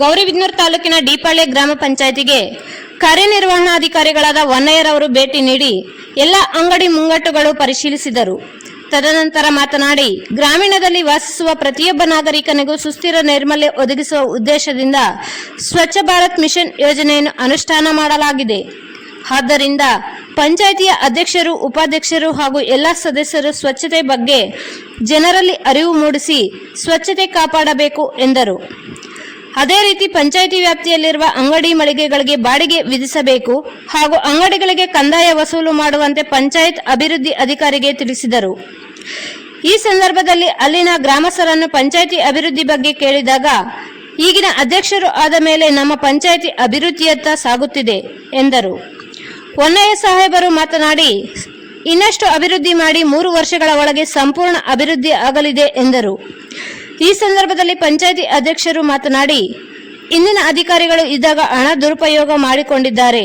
ಗೌರಿಬಿದನೂರು ತಾಲೂಕಿನ ಡಿಪಾಳೆ ಗ್ರಾಮ ಪಂಚಾಯತಿಗೆ ಕಾರ್ಯನಿರ್ವಹಣಾಧಿಕಾರಿಗಳಾದ ವನ್ನಯ್ಯರ್ ಅವರು ಭೇಟಿ ನೀಡಿ ಎಲ್ಲ ಅಂಗಡಿ ಮುಂಗಟ್ಟುಗಳು ಪರಿಶೀಲಿಸಿದರು. ತದನಂತರ ಮಾತನಾಡಿ, ಗ್ರಾಮೀಣದಲ್ಲಿ ವಾಸಿಸುವ ಪ್ರತಿಯೊಬ್ಬ ನಾಗರಿಕನಿಗೂ ಸುಸ್ಥಿರ ನೈರ್ಮಲ್ಯ ಒದಗಿಸುವ ಉದ್ದೇಶದಿಂದ ಸ್ವಚ್ಛ ಭಾರತ್ ಮಿಷನ್ ಯೋಜನೆಯನ್ನು ಅನುಷ್ಠಾನ ಮಾಡಲಾಗಿದೆ. ಆದ್ದರಿಂದ ಪಂಚಾಯಿತಿಯ ಅಧ್ಯಕ್ಷರು, ಉಪಾಧ್ಯಕ್ಷರು ಹಾಗೂ ಎಲ್ಲ ಸದಸ್ಯರು ಸ್ವಚ್ಛತೆ ಬಗ್ಗೆ ಜನರಲ್ಲಿ ಅರಿವು ಮೂಡಿಸಿ ಸ್ವಚ್ಛತೆ ಕಾಪಾಡಬೇಕು ಎಂದರು. ಅದೇ ರೀತಿ ಪಂಚಾಯಿತಿ ವ್ಯಾಪ್ತಿಯಲ್ಲಿರುವ ಅಂಗಡಿ ಮಳಿಗೆಗಳಿಗೆ ಬಾಡಿಗೆ ವಿಧಿಸಬೇಕು ಹಾಗೂ ಅಂಗಡಿಗಳಿಗೆ ಕಂದಾಯ ವಸೂಲು ಮಾಡುವಂತೆ ಪಂಚಾಯತ್ ಅಭಿವೃದ್ಧಿ ಅಧಿಕಾರಿಗೆ ತಿಳಿಸಿದರು. ಈ ಸಂದರ್ಭದಲ್ಲಿ ಅಲ್ಲಿನ ಗ್ರಾಮಸ್ಥರನ್ನು ಪಂಚಾಯಿತಿ ಅಭಿವೃದ್ಧಿ ಬಗ್ಗೆ ಕೇಳಿದಾಗ, ಈಗಿನ ಅಧ್ಯಕ್ಷರು ಆದ ಮೇಲೆ ನಮ್ಮ ಪಂಚಾಯಿತಿ ಅಭಿವೃದ್ಧಿಯತ್ತ ಸಾಗುತ್ತಿದೆ ಎಂದರು. ಹೊನ್ನಯ್ಯ ಸಾಹೇಬರು ಮಾತನಾಡಿ, ಇನ್ನಷ್ಟು ಅಭಿವೃದ್ಧಿ ಮಾಡಿ ಮೂರು ವರ್ಷಗಳ ಒಳಗೆ ಸಂಪೂರ್ಣ ಅಭಿವೃದ್ಧಿ ಆಗಲಿದೆ ಎಂದರು. ಈ ಸಂದರ್ಭದಲ್ಲಿ ಪಂಚಾಯಿತಿ ಅಧ್ಯಕ್ಷರು ಮಾತನಾಡಿ, ಇಂದಿನ ಅಧಿಕಾರಿಗಳು ಇದ್ದಾಗ ಹಣ ದುರುಪಯೋಗ ಮಾಡಿಕೊಂಡಿದ್ದಾರೆ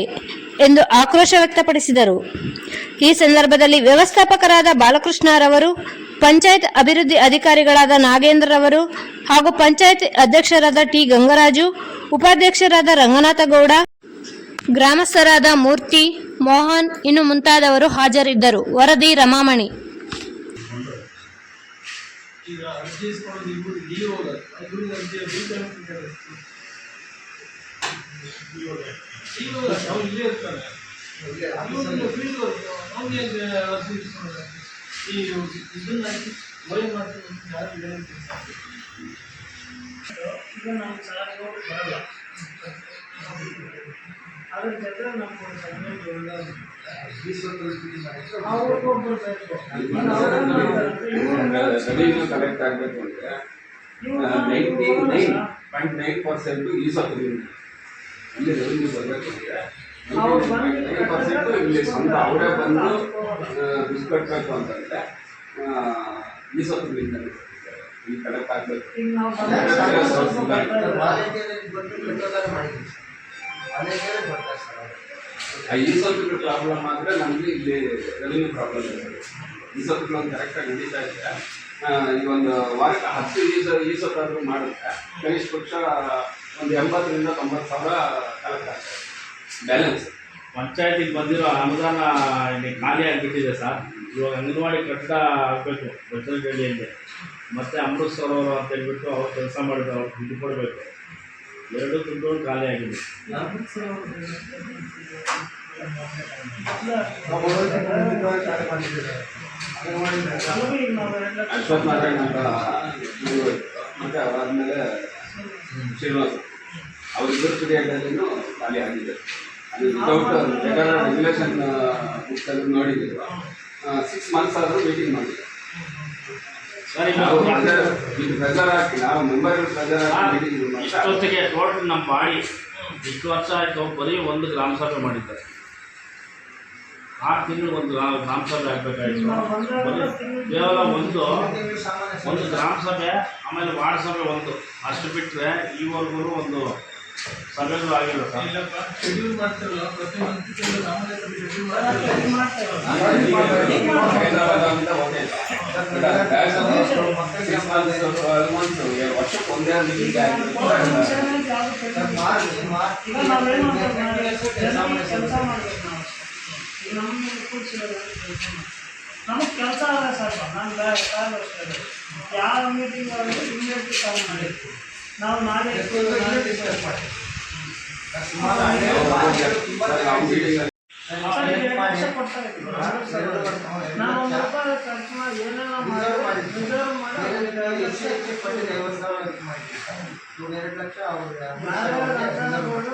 ಎಂದು ಆಕ್ರೋಶ ವ್ಯಕ್ತಪಡಿಸಿದರು. ಈ ಸಂದರ್ಭದಲ್ಲಿ ವ್ಯವಸ್ಥಾಪಕರಾದ ಬಾಲಕೃಷ್ಣರವರು ಪಂಚಾಯತ್ ಅಭಿವೃದ್ಧಿ ಅಧಿಕಾರಿಗಳಾದ ನಾಗೇಂದ್ರರವರು ಹಾಗೂ ಪಂಚಾಯತ್ ಅಧ್ಯಕ್ಷರಾದ ಟಿ ಗಂಗರಾಜು, ಉಪಾಧ್ಯಕ್ಷರಾದ ರಂಗನಾಥ ಗೌಡ, ಗ್ರಾಮಸ್ಥರಾದ ಮೂರ್ತಿ, ಮೋಹನ್, ಇನ್ನು ಮುಂತಾದವರು ಹಾಜರಿದ್ದರು. ವರದಿ ರಮಾಮಣಿ. ಈಗ ಅರ್ಜಿ ಇಸ್ಕೊಂಡು ಇಬ್ಬರು ಡಿ ಹೋಗ ಇಬ್ಬರು ಅರ್ಜಿ ಹೋಗ ಅವ್ರು ಇಲ್ಲೇ ಇರ್ತಾರೆ. ಫೀಲ್ಡ್ ಅವ್ನಿಗೆ ಅರ್ಜಿ ಇಸ್ಕೊಳ್ಳೋದು? ಈ ಇದನ್ನ ಹಾಕಿ ವೈ ಮಾಡ್ತೀವಿ ಅಂತ ಯಾರು ಈಗ ನಾವು ಸಾರಿಗೆ ಬರಲ್ಲ. ಅದ್ರ ಜೊತೆ ನಮ್ಮ ಕಲೆಕ್ಟ್ ಆಗಬೇಕು ಅಂದರೆ ninety nine point nine percent use ಆಗ್ತದೆ ಇಲ್ಲಿ ರೆವಿನ್ಯೂ ಬರಬೇಕು ಅಂದ್ರೆ ಅವ್ರು ಬಂದು ನೈನ್ ಪರ್ಸೆಂಟು ಇಲ್ಲಿ ಸ್ವಂತ ಅವರೇ ಬಂದು ದುಡ್ಡು ಕಟ್ಟಬೇಕು ಅಂತಂದ್ರೆ ಈ ಆಗ್ತದೆ ಇಲ್ಲಿ ಕಲೆಕ್ಟ್ ಆಗಬೇಕು. ಆ ಈ ಸ್ವಲ್ಪ ಪ್ರಾಬ್ಲಮ್ ಆದರೆ ನಮಗೆ ಇಲ್ಲಿ ರೆವಿನ್ಯೂ ಪ್ರಾಬ್ಲಮ್ ಇದೆ. ಈ ಸ್ವಲ್ಪ ಒಂದು ಕರೆಕ್ಟಾಗಿ ನಡೀತಾ ಇದೆ ಈ ಒಂದು ವಾರಕ್ಕೆ ಹತ್ತು ಈ ಸ ಈ ಸತ್ತಾದರೂ ಮಾಡಿದ್ರೆ ಕನಿಷ್ಠ ಪಕ್ಷ ಒಂದು ಎಂಬತ್ತರಿಂದ ತೊಂಬತ್ತು ಸಾವಿರ ಕಲೆಕ್ಟ್ ಆಗ್ತದೆ. ಬ್ಯಾಲೆನ್ಸ್ ಪಂಚಾಯತಿಗೆ ಬಂದಿರೋ ಅನುದಾನ ಇಲ್ಲಿ ಖಾಲಿ ಆಗಿಬಿಟ್ಟಿದೆ ಸರ್. ಇವಾಗ ಅಂಗನವಾಡಿ ಕಟ್ಟಡ ಆಗಬೇಕು ಬಚ್ಚಲಗಳ್ಳಿಯಲ್ಲಿ ಮತ್ತೆ ಅಮೃತ್ ಸರೋವರ ಅಂತ ಹೇಳ್ಬಿಟ್ಟು ಅವ್ರು ಕೆಲಸ ಮಾಡಿದ್ರು, ಅವ್ರು ದುಡ್ಡು ಕೊಡಬೇಕು. ಎರಡು ದುಡ್ಡು ಖಾಲಿ ಆಗಿದೆ. ಅಶ್ವತ್ ನಾರಾಯಣ ಅಂತ ಮತ್ತೆ ಅವಾದ್ಮೇಲೆ ಶ್ರೀನಿವಾಸ್ ಅವರಿಬ್ಬರು ಪಿರಿಯಡಲ್ಲಿನೂ ಖಾಲಿ ಆಗಿದೆ ಅದು ವಿತೌಟ್ ರೆಗ್ಯುಲೇಷನ್ ಬುಕ್ಸಲ್ಲಿ ನೋಡಿದ್ರು ಸಿಕ್ಸ್ ಮಂತ್ಸ್ ಆದರೂ ಮೀಟಿಂಗ್ ಮಾಡಿದ್ರು. ಇಷ್ಟೊತ್ತಿಗೆ ಟೋಟಲ್ ನಮ್ಮ ಬಾಡಿ ಇಷ್ಟು ವರ್ಷ ಆಯಿತು ಬರೀ ಒಂದು ಗ್ರಾಮ ಸಭೆ ಮಾಡಿದ್ದಾರೆ. ಆರು ತಿಂಗಳು ಒಂದು ಗ್ರಾಮ ಗ್ರಾಮ ಸಭೆ ಆಗಬೇಕಾಯಿತು. ಕೇವಲ ಒಂದು ಒಂದು ಗ್ರಾಮ ಸಭೆ ಆಮೇಲೆ ವಾರ್ಡ್ ಸಭೆ ಒಂದು. ಅಷ್ಟು ಬಿಟ್ಟರೆ ಈವರೆಗೂ ಒಂದು ಸಭೆಗಳು ಆಗಿಲ್ಲ ಸರ್ ಇಲ್ಲಪ್ಪ ಶೆಡ್ಯೂಲ್ ಮಾಡ್ತಿರಲ್ಲ ಪ್ರತಿ ಸಾಮಾನ್ಯ ಸಭೆ ಶೆಡ್ಯೂಲ್ ಮಾಡ್ತಾರೆ. ವರ್ಷಕ್ಕೆ ಒಂದೇ ನಮಗೆ ಕೆಲಸ ಅಲ್ಲ ಸರ್ ನಾನು ಯಾವ ಮೀಟಿಂಗ್ ಆಗಲಿ ಇಮ್ಮಿಡಿಯೇಟ್ಲಿ ಕಾಲ್ ಮಾಡಿ ನಾವು ನಾಳೆ ಡಿಸ್ಕಸ್ ಮಾಡ್ತೀವಿ. ನಾವು ಒಂದು ರೂಪಾಯಿ ಖರ್ಚು ಮಾಡಿ ಏನೆಲ್ಲ ಮಾಡಿ ರಿಸರ್ವ್ ಮಾಡಿ ಎರಡು ಲಕ್ಷ ಕೊಡು,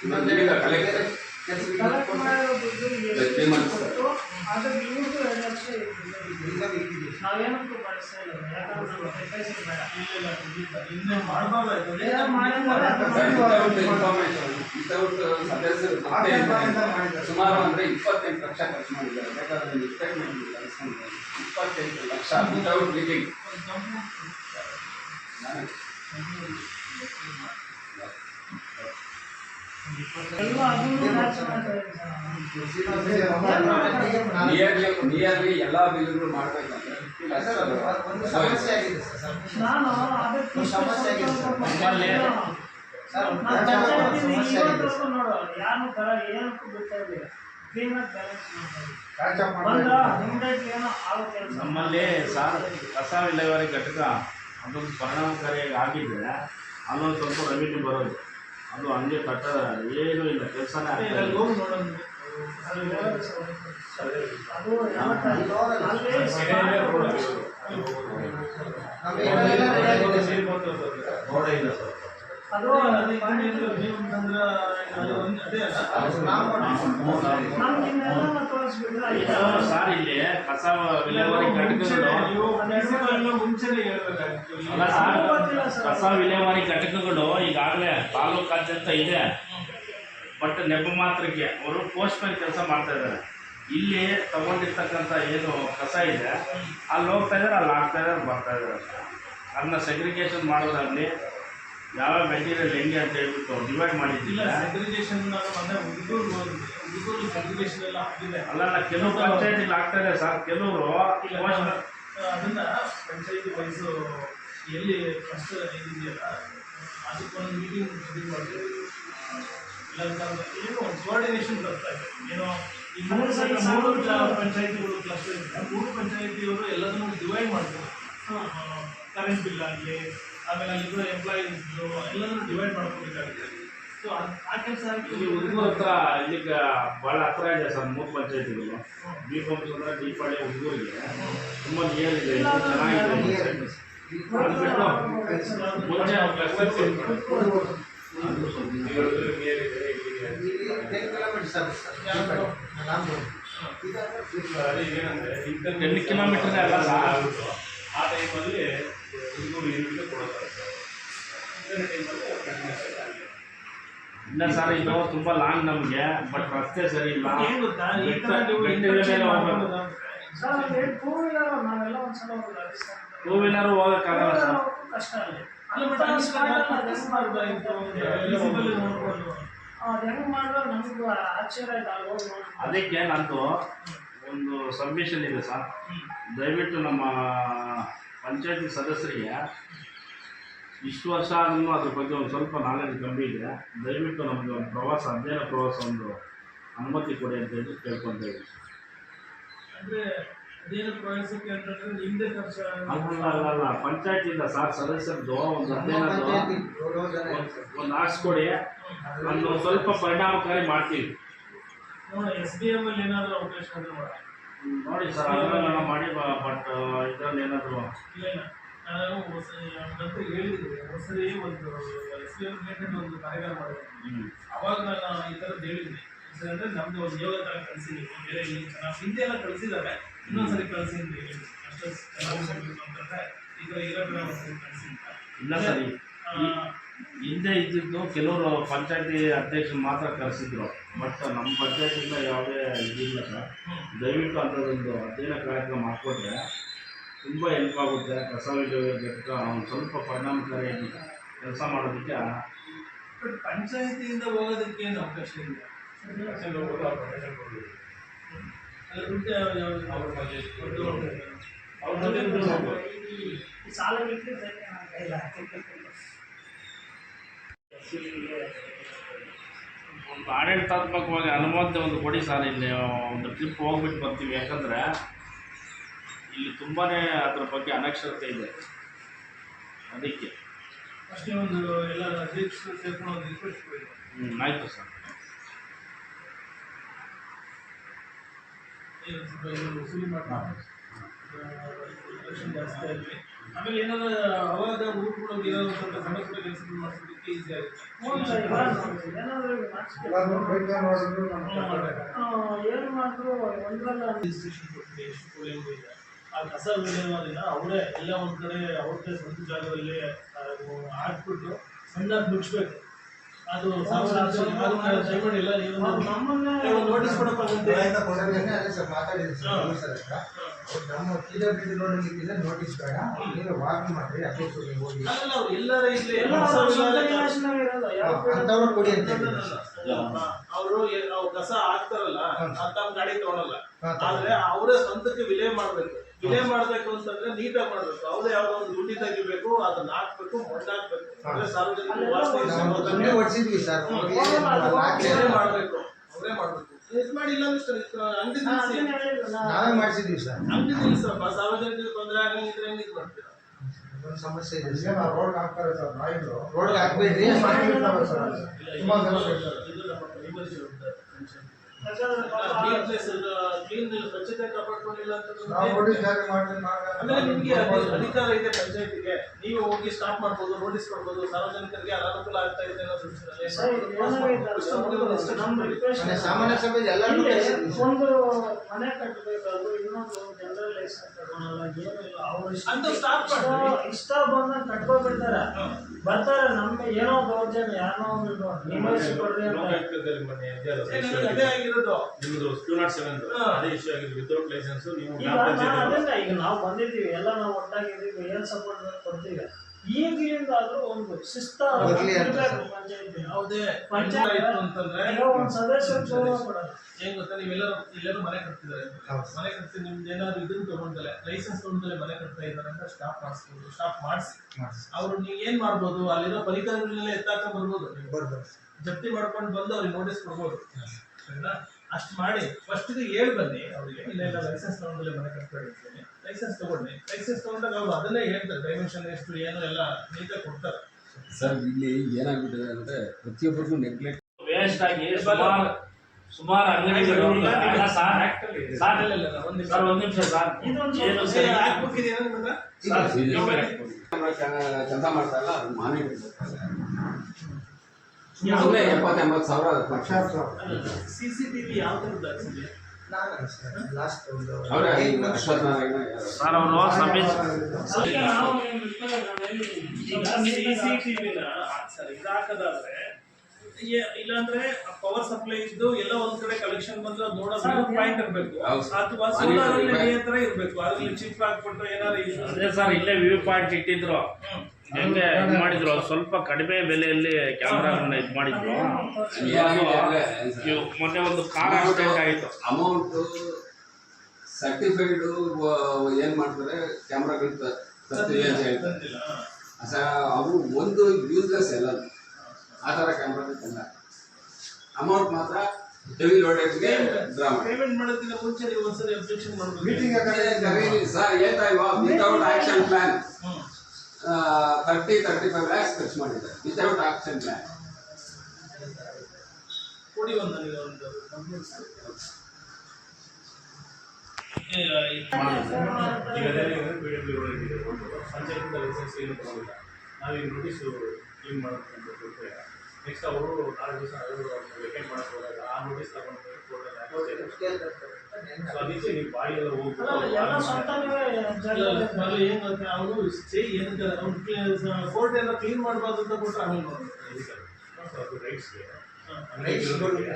ನಂಬರ್ ಕಲೆಕ್ಟ್ ಕಲೆಕ್ಟ್ ಮಾಡಿರೋ ದುಡ್ಡು ಎಷ್ಟು Three months. ಕೊಟ್ಟು ಅದಕ್ಕೆ ಇವ್ರದ್ದು ಎರಡು ಲಕ್ಷ ಇಟ್ಟಿದ್ದೀವಿ. ನಾವೇನಕ್ಕೂ ಬಳಸ್ತಾ ಇಲ್ಲ ಯಾಕಂದ್ರೆ ನಮ್ಮ ಪೈಸೆ ಬೇಡ ಇನ್ನೇ ಮಾಡಬಾರ್ದಾಯ್ತು ಬೇರೆ ಮಾಡಿದ್ರೆ ಅದು ವಿತೌಟ್ ಮಾಡಿ ಇನ್ಫಾರ್ಮೇಶನ್ ವಿತೌಟ್ ಸದಸ್ಯರು ಮತ್ತೆ information. ಸುಮಾರು ಅಂದ್ರೆ ಇಪ್ಪತ್ತೆಂಟು ಲಕ್ಷ ಖರ್ಚು ಮಾಡಿದ್ದಾರೆ ಬೇಕಾದ್ರೆ ನೀವು ಸ್ಟೇಟ್ಮೆಂಟ್ ಕಳಿಸ್ಕೊಂಡು ಇಪ್ಪತ್ತೆಂಟು ಲಕ್ಷ ವಿತೌಟ್ ಮೀಟಿಂಗ್ ಎಲ್ಲ ನಿಯರ್ಲಿ ನಿಯರ್ಲಿ ಎಲ್ಲಾ ಬಿಲ್ಗಳು ಮಾಡ್ಬೇಕಂದ್ರೆ ಸಮಸ್ಯೆ ಆಗಿದೆ ಸಮಸ್ಯೆ. ಆಗಿದೆ ನಮ್ಮಲ್ಲಿ ಸಾರ್ ಕಸ ವಿಲೇವಾರಿ ಘಟಕ ಅದೊಂದು ಪರಿಣಾಮಕಾರಿಯಾಗಿ ಆಗಿದ್ರೆ ಅಲ್ಲೊಂದು ಸ್ವಲ್ಪ ರೆವಿನ್ಯೂ ಬರೋದು. ಅದು ಹಂಗೆ ಕಟ್ಟದ ಏನು ಇಲ್ಲ ಕೆಲಸನೇ ಆಗ್ತಾ ಇಲ್ಲ. ಸರ್. ಅದು ಅದೇ ಏನಿಲ್ಲ, ನೀವು ಅಂತಂದ್ರೆ ಅದೇ ಅಲ್ಲ. ನಾವು ನಮ್ಗೆ ಇನ್ನೆಲ್ಲ ತೋರಿಸ್ಬಿಟ್ರೆ ಈಗ ಇಲ್ಲಿ ಕಸ ವಿಲೇವಾರಿ ಘಟಕಗಳು ನೀವು ಮುಂಚೆನೆ ಹೇಳ್ಬೇಕಾಗಿತ್ತು. ಅಲ್ಲ ಸರ್ ಕಸ ವಿಲೇವಾರಿ ಘಟಕಗಳು ಈಗಾಗಲೇ ತಾಲೂಕಾದ್ಯಂತ ಇದೆ. ಬಟ್ ನೆಪ ಮಾತ್ರಕ್ಕೆ ಅವರು ಪೋಸ್ಟ್ ಮ್ಯಾನ್ ಕೆಲಸ ಮಾಡ್ತಾ ಇದ್ದಾರೆ. ಇಲ್ಲಿ ತಗೊಂಡಿರ್ತಕ್ಕಂಥ ಏನು ಕಸ ಇದೆ ಅಲ್ಲಿ ಹೋಗ್ತಾ ಇದ್ದಾರೆ ಅಲ್ಲಿ ಹಾಕ್ತಾ ಇದ್ದಾರೆ ಬರ್ತಾ ಇದ್ದಾರೆ. ಅದನ್ನ ಸೆಗ್ರಿಗೇಷನ್ ಮಾಡೋದಾಗಲಿ ಯಾವ ಮೆಟೀರಿಯಲ್ ಹೆಂಗೆ ಅಂತ ಹೇಳ್ಬಿಟ್ಟು ಡಿವೈಡ್ ಮಾಡಿದ್ದಿಲ್ಲ ಸೆಗ್ರಿಗೇಷನ್ ಅಂದ್ರೆ ಹುಡುಗರು ಹುಡುಗರು ಸೆಗ್ರಿಗೇಷನ್ ಎಲ್ಲ ಆಗಿದೆ. ಅಲ್ಲ ಕೆಲವು ಪಂಚಾಯತಿಗಳು ಆಗ್ತಾರೆ ಸರ್. ಕೆಲವರು ಅದನ್ನ ಪಂಚಾಯತಿ ವಯಸ್ಸು ಎಲ್ಲಿ ಫಸ್ಟ್ ಇದೆಯಲ್ಲ ಅದಕ್ಕೊಂದು ಮೀಟಿಂಗ್ ಇದು ಮಾಡಿ ಏನೋ ಒಂದು ಕೋಆರ್ಡಿನೇಷನ್ ಬರ್ತಾ ಇದೆ. ಏನೋ ಈ ಮೂರು ಸಲ ಮೂರು ಪಂಚಾಯತಿಗಳು ಕ್ಲಸ್ಟರ್ ಇದೆ ಮೂರು ಪಂಚಾಯತಿಯವರು ಎಲ್ಲದನ್ನು ಡಿವೈಡ್ ಮಾಡ್ತಾರೆ. ಕರೆಂಟ್ ಬಿಲ್ ಆಗಲಿ ಆಮೇಲೆ ಅಲ್ಲಿರೋ ಎಂಪ್ಲಾಯೀಸ್ ಎಲ್ಲರೂ ಡಿವೈಡ್ ಮಾಡ್ಕೋಬೇಕಾಗುತ್ತೆ. ಸೊ ಆ ಕೆಲಸ ಹುಡುಗರ ಹತ್ರ ಇಲ್ಲಿಗೆ ಭಾಳ ಹತ್ರ ಇದೆ ಸರ್ ಮೂರು ಪಂಚಾಯತಿಗಳು. ಬಿ ಅಂದ್ರೆ ದೀಪಾವಳಿ ಹುಡುಗರಿಗೆ. ತುಂಬ ನಿಯರ್ ಇದೆ ಚೆನ್ನಾಗಿದೆ. ಅದು ಬಿಟ್ಟು ಮುಂಚೆ ಕ್ಲಸ್ಟರ್ ಇಲ್ಲಿ 10 kilometers ಆಗುತ್ತೆ ಸರ್. ನಮ್ದು. ಇದಾದ್ರೆ ಟೆನ್ ಕಿಲೋಮೀಟರ್ ಅಲ್ಲ ಆ ಟೈಮಲ್ಲಿ ಹುಡುಗರು ಇಲ್ಲ ಸರ್ ಇದು ತುಂಬಾ ಲಾಂಗ್ ನಮಗೆ ಬಟ್ ರಸ್ತೆ ಸರಿ ಇಲ್ಲ. ಏನು ಗೊತ್ತಾ? ಈ ತರ ನೀವು ಬೆಟ್ಟದ ಮೇಲೆ ಹೋಗ್ಬೇಕು. ಸರ್ ಅಲ್ಲಿ ಟೂ ವೀಲರ್ ನಾವೆಲ್ಲ ಒಂದ್ಸಲ ಹೋಗೋದು ರಾಜಸ್ಥಾನ ಟೂ ವೀಲರ್ ಹೋಗಕ್ಕಾಗಲ್ಲ ಸರ್. ಕಷ್ಟ ಅಲ್ಲಿ. ಅಲ್ಲ ಬಟ್ ಅಡ್ಜಸ್ಟ್ ಮಾಡ್ಬೋದಾಗಿತ್ತು ವಿಸಿಬಲ್ ನೋಡ್ಕೊಂಡು. ಅದು ಹೆಂಗ್ ಮಾಡಿದ್ರೆ ನಮಗೂ ಆಶ್ಚರ್ಯ ಆಯ್ತು. ಅಲ್ಲಿ ಹೋಗಿ ನೋಡಿ ಅದಕ್ಕೆ ನಂದು ಒಂದು ಸಬ್ಮಿಷನ್ ಇದೆ ಸರ್. ದಯವಿಟ್ಟು ನಮ್ಮ ಪಂಚಾಯತಿ ಸದಸ್ಯರಿಗೆ ಇಷ್ಟು ವರ್ಷ ಆದ್ರೂ ಅದ್ರ ಬಗ್ಗೆ ಒಂದು ಸ್ವಲ್ಪ ನಾಲೆಜ್ ಕಮ್ಮಿ ಇದೆ ದಯವಿಟ್ಟು ನಮಗೆ ಒಂದು ಪ್ರವಾಸ ಅಧ್ಯಯನ ಪ್ರವಾಸ ಒಂದು ಅನುಮತಿ ಕೊಡಿ ಅಂತ ಹೇಳಿ ಅಂದ್ರೆ ಅದೇನು ಪ್ರವಾಸಕ್ಕೆ ಅಂತಂದ್ರೆ ಹಿಂದೆ ಖರ್ಚು ಅಲ್ಲ ಅಲ್ಲ ಅಲ್ಲ ಪಂಚಾಯತಿಯಿಂದ ಸರ್ ಸದಸ್ಯರದ್ದು ಒಂದು ಅಧ್ಯಯನ ಅಧ್ಯಯನದ್ದು ಒಂದು ಆರಿಸ್ಕೊಡಿ ಒಂದು ಸ್ವಲ್ಪ ಪರಿಣಾಮಕಾರಿ ಮಾಡ್ತೀವಿ. ಎಸ್ ಡಿ ಎಂ ಅಲ್ಲಿ ಏನಾದರೂ ಅವಕಾಶ ನೋಡಿ ಸರ್ ಅದನ್ನೆಲ್ಲ ಮಾಡಿ ಬಟ್ ಇದರಲ್ಲಿ ಏನಾದರೂ ಇಲ್ಲ ನಾನು ಹೊಸ ನಂತರ ಹೇಳಿದ್ದೆ ಹೊಸರಿ ಒಂದು ರಿಲೇಟೆಡ್ ಒಂದು ಕಾರ್ಯಕ್ರಮ ಮಾಡಿದ್ದೆ ಅವಾಗ ನಾನು ಈ ಥರದ್ದು ಹೇಳಿದ್ದೆ. ಸರ್ ಅಂದರೆ ನಮ್ಮದು ಒಂದು ಯೋಗ ತರ ಕಲಿಸಿದ್ದೀವಿ ಬೇರೆ ನಾವು ಹಿಂದೆ ಎಲ್ಲ ಕಲಿಸಿದ್ದಾರೆ ಇನ್ನೊಂದ್ಸರಿ ಕಳಿಸಿದ್ವಿ ಅಷ್ಟು ಚೆನ್ನಾಗಿ ಥರ ಇರೋ ಕಳಿಸಿದ್ದ ಇಲ್ಲ ಸರಿ ಈ- ಹಿಂದೆ ಇದ್ದಿದ್ದು ಕೆಲವರು ಪಂಚಾಯತಿ ಅಧ್ಯಕ್ಷರು ಮಾತ್ರ ಕರೆಸಿದ್ರು. ಬಟ್ ನಮ್ಮ ಪಂಚಾಯತಿಯಿಂದ ಯಾವುದೇ ಇದಿಲ್ಲ ಸರ್. ದಯವಿಟ್ಟು ಅಂಥದ್ದೊಂದು ಅಧ್ಯಯನ ಕಾರ್ಯಕ್ರಮ ಮಾಡಿಕೊಟ್ರೆ ತುಂಬ ಹೆಲ್ಪ್ ಆಗುತ್ತೆ. ಕಸ ಘಟಕ ಒಂದು ಸ್ವಲ್ಪ ಪರಿಣಾಮಕಾರಿಯಾಗಿ ಕೆಲಸ ಮಾಡೋದಕ್ಕೆ ಬಟ್ ಪಂಚಾಯತಿಯಿಂದ ಹೋಗೋದಕ್ಕೆ ಏನು ಅವಕಾಶ ಇಲ್ಲ? ಸಾಲ ಬಿಟ್ಟರೆ ಸರಿ ನನ್ನ ಕೈಲಿ ಆಗ್ತಿಲ್ಲ. ಒಂದು ಆಡಳಿತಾತ್ಮಕವಾಗಿ ಅನುಮೋದನೆ ಒಂದು ಕೊಡಿ ಸರ್ ಇಲ್ಲಿ ಒಂದು ಟ್ರಿಪ್ ಹೋಗ್ಬಿಟ್ಟು ಬರ್ತೀವಿ. ಯಾಕಂದರೆ ಇಲ್ಲಿ ತುಂಬಾ ಅದ್ರ ಬಗ್ಗೆ ಅನಕ್ಷರತೆ ಇದೆ. ಅದಕ್ಕೆ. ಅಷ್ಟೇ ಒಂದು ಎಲ್ಲ ಹ್ಞೂ ಆಯಿತು ಸರ್. ಜಾಸ್ತಿ ಆಗಲಿ ಆಮೇಲೆ ಏನಾದ್ರು ಅವಾಗ ಏನಾದ್ರು ಸ್ವಲ್ಪ ಸಣ್ಣ ಪುಟ್ಟ ಕೆಲಸಗಳು ಮಾಡಿಸೋದಕ್ಕೆ ಈಸಿ ಆಗುತ್ತೆ. ಏನ್ ಮಾಡಿದ್ರು ರಿಜಿಸ್ಟ್ರೇಷನ್ ಕೊಟ್ಟಿದೆ ಇದೆ ಆ ಕಸ ವಿಲೇವಾರಿನ ಅವರೇ ಎಲ್ಲ ಒಂದ್ ಕಡೆ ಅವ್ರದ್ದೇ ಸ್ವಂತ ಜಾಗದಲ್ಲಿ ಹಾಕ್ಬಿಟ್ಟು ಸಣ್ಣ ಮುಚ್ಚಬೇಕು ಅದು ನೀವು ಸರ್ ಸರ್ ಹತ್ರ. ನಮ್ಮ ನೋಡಲಿಕ್ಕಿಲ್ಲ ನೋಟಿಸ್ ಬೇಡ. ನೀವು ವಾಕ್ ಮಾಡಿ ಅಧ್ಯಕ್ಷರಿಗೆ ಹೋಗಿ ಅಂಥವ್ರು ಕೊಡಿ ಅಂತ ಅವರು ಕಸ ಹಾಕ್ತಾರಲ್ಲ. ತಮ್ಮ ಗಾಡಿ ತಗೊಳಲ್ಲ ಆದ್ರೆ ಅವರೇ ಸ್ವಂತಕ್ಕೆ ವಿಲೇ ಮಾಡ್ಬೇಕು. ಡಿಲೇ ಮಾಡ್ಬೇಕು ಅಂತಂದ್ರೆ ನೀಟಾಗಿ ಮಾಡ್ಬೇಕು. ಅವ್ರೇ ಯಾವ್ದೋ ಒಂದು ಗುಂಡಿ ತೆಗಿಬೇಕು ಅದನ್ನ ಹಾಕ್ಬೇಕು ಮಣ್ಣಾಕ್ಬೇಕು. ಅಂದ್ರೆ ಸಾರ್ವಜನಿಕ ವಾಸನೆ ಕಮ್ಮಿ ಹೊಡ್ಸಿದ್ವಿ ಸರ್. ಅವರೇ ಮಾಡ್ಬೇಕು. ಅವರೇ ಮಾಡ್ಬೇಕು. ಇದು ಮಾಡಿ ಇಲ್ಲ ಅಂದ್ರೆ ಅಂಗಡಿ ನಿಲ್ಸಿ ನಾವೇ ಮಾಡಿಸಿದ್ವಿ ಸರ್. ಅಂಗಡಿ ನಿಲ್ಸಪ್ಪ ಸಾರ್ವಜನಿಕರಿಗೆ ತೊಂದರೆ ಆಗಂಗಿದ್ರೆ ಹೆಂಗ್ ಮಾಡ್ತೀರಾ? ಒಂದು ಸಮಸ್ಯೆ ಇದೆ ರೋಡ್ ಹಾಕ್ತಾರೆ ಸರ್ ನಾಯಿಗಳು. ರೋಡ್ ಹಾಕ್ಬೇಡ್ರಿ. ಸರ್. ತುಂಬಾ ಜನ ಬೈತಾರೆ. ಇದು ನಮ್ಮ ಸ್ವಚ್ಛತೆ ಕಾಪಾಡ್ಕೊಂಡಿಲ್ಲ ನಿಮ್ಗೆ ಅಧಿ- ಅಧಿಕಾರ ಇದೆ ಪಂಚಾಯತಿಗೆ ನೀವು ಹೋಗಿ ಸ್ಟಾಪ್ ಮಾಡ್ಬೋದು ನೋಟಿಸ್ ಕೊಡ್ಬೋದು ಸಾರ್ವಜನಿಕರಿಗೆ ಅನಾನುಕೂಲ ಆಗ್ತಾ ಇದೆ ಸಾಮಾನ್ಯ ಸಭೆ ಎಲ್ಲರೂ ಇಲ್ಲಿ ಕಳಿಸಿದ್ವಿ ಸರ್. ಒಂದು ಮನೆ ಕಟ್ಟಬೇಕಾದ್ರು ಇನ್ನೊಂದು ಜನರಲ್ ಲೈಸೆನ್ಸ್ ತಗೊಳಲ್ಲ ಏನಿಲ್ಲ ಅವ್ರು ಇಷ್ಟ- ಅಂತ ಮಾಡ್ರಿ. ಇಷ್ಟ ಬಂದಂಗ್ ಕಟ್ಕೊಬಿಡ್ತಾರೆ. ಬರ್ತಾರೆ ನಮ್ಮ ಏನೋ ದೌರ್ಜನ್ಯ ಯಾರೋ ಒಂದು ಕೊಡ್ರಿ issue ಅದೇ. ಆಗಿರೋದು. ನಿಮ್ದು ಕ್ಯೂ ನಾಟ್ ಸೆವೆನ್ ಅದೇ ಇಶ್ಯೂ ವಿತೌಟ್ ಲೈಸೆನ್ಸ್ ನೀವು ಈಗ ನಾವು ಬಂದಿದ್ದೀವಿ ಎಲ್ಲ ನಾವು ಒಟ್ಟಾಗಿದ್ದೀವಿ ಏನ್ ಸಪೋರ್ಟ್ ಕೊಡ್ತೀವಿ? ಈಗಲಿಂದ ಆದ್ರೂ ಒಂದು ಶಿಸ್ತ ಪಂಚಾಯತಿ. ಅಂತಂದ್ರೆ ಒಂದು ಸದಸ್ಯರು ಏನ್ ಗೊತ್ತಾ? ನೀವೆಲ್ಲರೂ ಎಲ್ಲರೂ ಮನೆ ಕಟ್ತಿದ್ದಾರೆ. ಮನೆ ಕಟ್ತಿ ನಿಮ್ದು ಏನಾದ್ರು ಇದನ್ನ ತಗೊಂಡಲೆ ಲೈಸೆನ್ಸ್ ತಗೊಂಡಲೆ ಮನೆ ಕಟ್ತಾ ಇದ್ದಾರೆ ಅಂತ ಸ್ಟಾಪ್ ಮಾಡಿಸ್ಬೋದು ಸ್ಟಾಪ್ ಮಾಡಿಸಿ. ಅವ್ರು ನೀವು ಏನ್ ಮಾಡ್ಬೋದು? ಅಲ್ಲಿರೋ ಪರಿಕರಗಳನ್ನೆಲ್ಲ ಎತ್ತಾಕ ಬರ್ಬೋದು. ನೀವು. ಬರ್ಬೋದು. ಜಪ್ತಿ ಮಾಡ್ಕೊಂಡು ಬಂದು ಅವ್ರಿಗೆ ನೋಟಿಸ್ ಕೊಡ್ಬೋದು. ಸರಿನಾ? ಅಷ್ಟು ಮಾಡಿ ಫಸ್ಟ್ಗೆ ಹೇಳಿ ಬನ್ನಿ ಅವರಿಗೆ ಇಲ್ಲ ಇಲ್ಲ ಲೈಸೆನ್ಸ್ ತಗೊಂಡಲೆ ಮನೆ ಕಟ್ಕೊಂಡಿರ್ತೀನಿ ಲೈಸೆನ್ಸ್ ತಗೊಂಡು ಲೈಸೆನ್ಸ್ ತಗೊಂಡಾಗ ಅವರು ಅದನ್ನೇ ಹೇಳ್ತಾರೆ ಡೈಮೆನ್ಷನ್ ಎಷ್ಟು ಏನು ಎಲ್ಲ ನೀಟಾಗಿ ಕೊಡ್ತಾರೆ. ಸರ್ ಇಲ್ಲಿ ಏನಾಗ್ಬಿಟ್ಟಿದೆ ಅಂದ್ರೆ ಪ್ರತಿಯೊಬ್ಬರಿಗೂ ನೆಗ್ಲೆಕ್ಟ್ ವೇಸ್ಟ್ ಆಗಿ ಸುಮಾರು ಸುಮಾರು ಅಂಗಡಿಗಳು ಸಾರ್. ಒಂದ್ ನಿಮಿಷ. ಸರ್ ಒಂದ್ ನಿಮಿಷ. ಸರ್. ಏನು ಸರಿ? ಹಾಕ್ಬೇಕು ಇದೆಯಾ ನಿಮ್ಗೆ? ಕೆಲಸ ಮಾಡ್ತಾ ಇಲ್ಲ ಅದು ಮಾನಿಟರ್ ಸುಮ್ಮನೆ ಎಪ್ಪತ್ತು ಎಂಬತ್ತು ಸಾವಿರ ಲಕ್ಷ ಸಿಸಿಟಿವಿ ಯಾವ ಥರದ್ದು ಹಾಕ್ಸಿದೆ ನಾನು ಸರ್ ಅವರೇ ಸಮೇತ. ಸಿಸಿಟಿವಿನ ಸರ್ ಇದು ಹಾಕೋದಾದ್ರೆ ಇಲ್ಲಾಂದ್ರೆ ಪವರ್ ಸಪ್ಲೈ ಇದ್ದು ಎಲ್ಲ ಒಂದ್ ಕಡೆ ಕಲೆಕ್ಷನ್ ಬಂದ್ರೆ ನೋಡೋದು ನೋಡೋ ಪಾಯಿಂಟ್ ಇರ್ಬೇಕು. ಅಥವಾ ಸೋಲಾರ್ ಇರ್ಬೇಕು. ಅದ್ರಲ್ಲಿ ಚಿಪ್ ಹಾಕ್ಬಿಟ್ರೆ ಏನಾದ್ರು ಸರ್ ಇಲ್ಲೇ ವ್ಯೂ ಪಾಯಿಂಟ್ ಇಟ್ಟಿದ್ರು. ಹೆಂಗೆ ಇದು ಮಾಡಿದ್ರು? ಸ್ವಲ್ಪ ಕಡಿಮೆ ಬೆಲೆಯಲ್ಲಿ ಕ್ಯಾಮ್ರಾಗಳನ್ನ ಇದು ಮಾಡಿದ್ರು. ಮೊನ್ನೆ ಒಂದು ಕಾರ್ ಆಕ್ಸಿಡೆಂಟ್ ಆಯಿತು ಅಮೌಂಟ್ ಸರ್ಟಿಫೈಡ್ ಏನು ಮಾಡ್ತಾರೆ? ಕ್ಯಾಮ್ರಾಗಳು ತರ್ತೀವಿ ಅಂತ ಹೇಳ್ತಾರೆ. ಬಂದಿಲ್ಲ ಸ ಅವು ಒಂದು ಯೂಸ್ಲೆಸ್ ಎಲ್ಲ ಆ ಥರ ಕ್ಯಾಮ್ರಾ ತಂದ ಅಮೌಂಟ್ ಮಾತ್ರ ಹೆವಿ ಲೋಡೇಜ್ಗೆ ಡ್ರಾ ಪೇಮೆಂಟ್ ಮಾಡೋದಕ್ಕಿಂತ ಮುಂಚೆ ನೀವು ಒಂದ್ಸರಿ ಅಬ್ಜೆಕ್ಷನ್ ಮೀಟಿಂಗ್ ಮಾಡ್ಬೇಕು ಸರ್ ಹೇಳ್ತಾ ಇವಾಗ without action plan. Thirty thirty five lakhs ಖರ್ಚು ಮಾಡಿದ್ದಾರೆ. ವಿತೌಟ್ ಆಕ್ಷನ್ ಪ್ಲಾನ್ ಕೊಡಿ ಒಂದು ನನಗೆ ಲೈಸೆನ್ಸ್ ಏನು ನಾವೀಗ ನೋಟಿಸ್ ಕ್ಲೀನ್ ಮಾಡಬೇಕು ಕೊಟ್ಟರೆ ನೆಕ್ಸ್ಟ್ ಅವರು ನಾಲ್ಕು ದಿವಸ ಅವರು ವೆಕೆಟ್ ಮಾಡಕ್ಕೆ ಹೋದಾಗ ಆ ನೋಟಿಸ್ ತಗೊಂಡು ಸೊ ಅದಕ್ಕೆ ನೀವು ಅವರು ಸ್ಟೇ ಏನಂತ ಅವ್ನು ಕೋರ್ಟ್ ಎಲ್ಲ ಕ್ಲೀನ್ ಮಾಡಬಾರ್ದು ಅಂತ ಕೊಟ್ಟರೆ ಆಮೇಲೆ ರೈಟ್ಸ್ಗೆ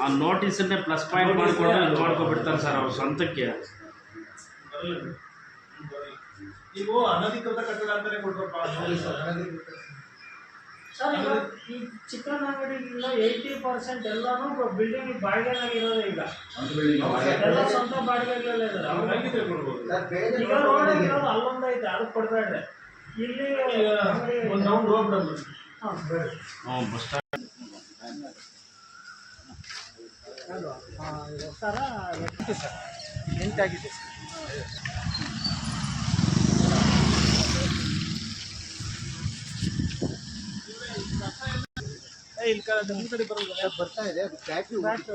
ಆ ನೋಟಿಸನ್ನೇ ಪ್ಲಸ್ ಪಾಯಿಂಟ್ ಮಾಡಿಕೊಂಡು ಇದು ಮಾಡ್ಕೊಬಿಡ್ತಾರೆ ಸರ್ ಅವ್ರ ಸ್ವಂತಕ್ಕೆ. ನೀವು ಅನಧಿಕೃತ ಕಟ್ಟಡ ಅಂತಾನೆ ಕೊಟ್ರಪ್ಪ ಸರ್ ಈ ಚಿಕನ್ ಅಂಗಡಿಗಿಲ್ಲ ಏಯ್ಟಿ ಪರ್ಸೆಂಟ್ ಎಲ್ಲಾನು ಬಿಲ್ಡಿಂಗ್ ಬಾಡಿಗೆನಾಗಿರೋದೇ ಈಗ. ಎಲ್ಲ ಸ್ವಂತ ಬಾಡಿಗೆಗಳಲ್ಲೇ ಇದ್ದಾರೆ ಈಗ ರೋಡ್ ಇರೋದು ಅಲ್ಲೊಂದು ಐತೆ ಅದು ಕೊಡ್ಬೇಡ್ರಿ ಇಲ್ಲಿ ಅಂಗಡಿ ಒಂದು ರೌಂಡ್ ಹೋಗ್ಬಿಡೋದು ಹಾಂ ಬೇಡ ಹ್ಞೂ ಸರ್ ಸ್ಟಾಂಡ್ ಸರ? ಇಲ್ಲಿ ಬರೋದು. ಬರ್ತಾ ಇದೆ. ಅದು ಬ್ಯಾಟ್ರಿ ಬ್ಯಾಟ್ರಿ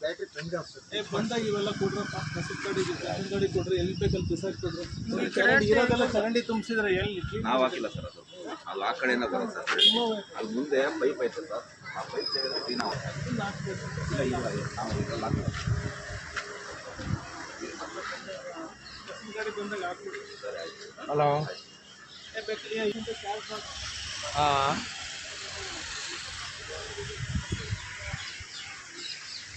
ಬ್ಯಾಟ್ರಿ ತಂದೆ ಆಗ್ತದೆ. ಬಂದಾಗ ಇವೆಲ್ಲ ಕೊಡ್ರಪ್ಪ ಕಸದ ಗಾಡಿ ಕಸದ ಗಾಡಿ ಕೊಡ್ರಿ ಎಲ್ಲಿ ಬೇಕಲ್ಲಿ ಬಿಸಾಕ್ ಕೊಡ್ರಿ ಚರಂಡಿ ಇರೋದೆಲ್ಲ ಚರಂಡಿ ತುಂಬಿಸಿದ್ರೆ ಎಲ್ಲಿ? ನಾವು ಹಾಕಿಲ್ಲ ಸರ್ ಅದು. ಅಲ್ಲಿ ಆ ಕಡೆಯಿಂದ ಬರುತ್ತೆ ಸರ್. ಅಲ್ಲಿ ಮುಂದೆ ಪೈಪ್ ಐತೆ ಸರ್. ಆ ಪೈಪ್ ತೆಗೆದ್ರೆ ಕ್ಲೀನ್ ಆಗುತ್ತೆ. ಇಲ್ಲ ಇಲ್ಲ ನಾವು ಇದ್ರಲ್ಲಿ ಹಾಕಿಲ್ಲ ಹಲೋ ಏ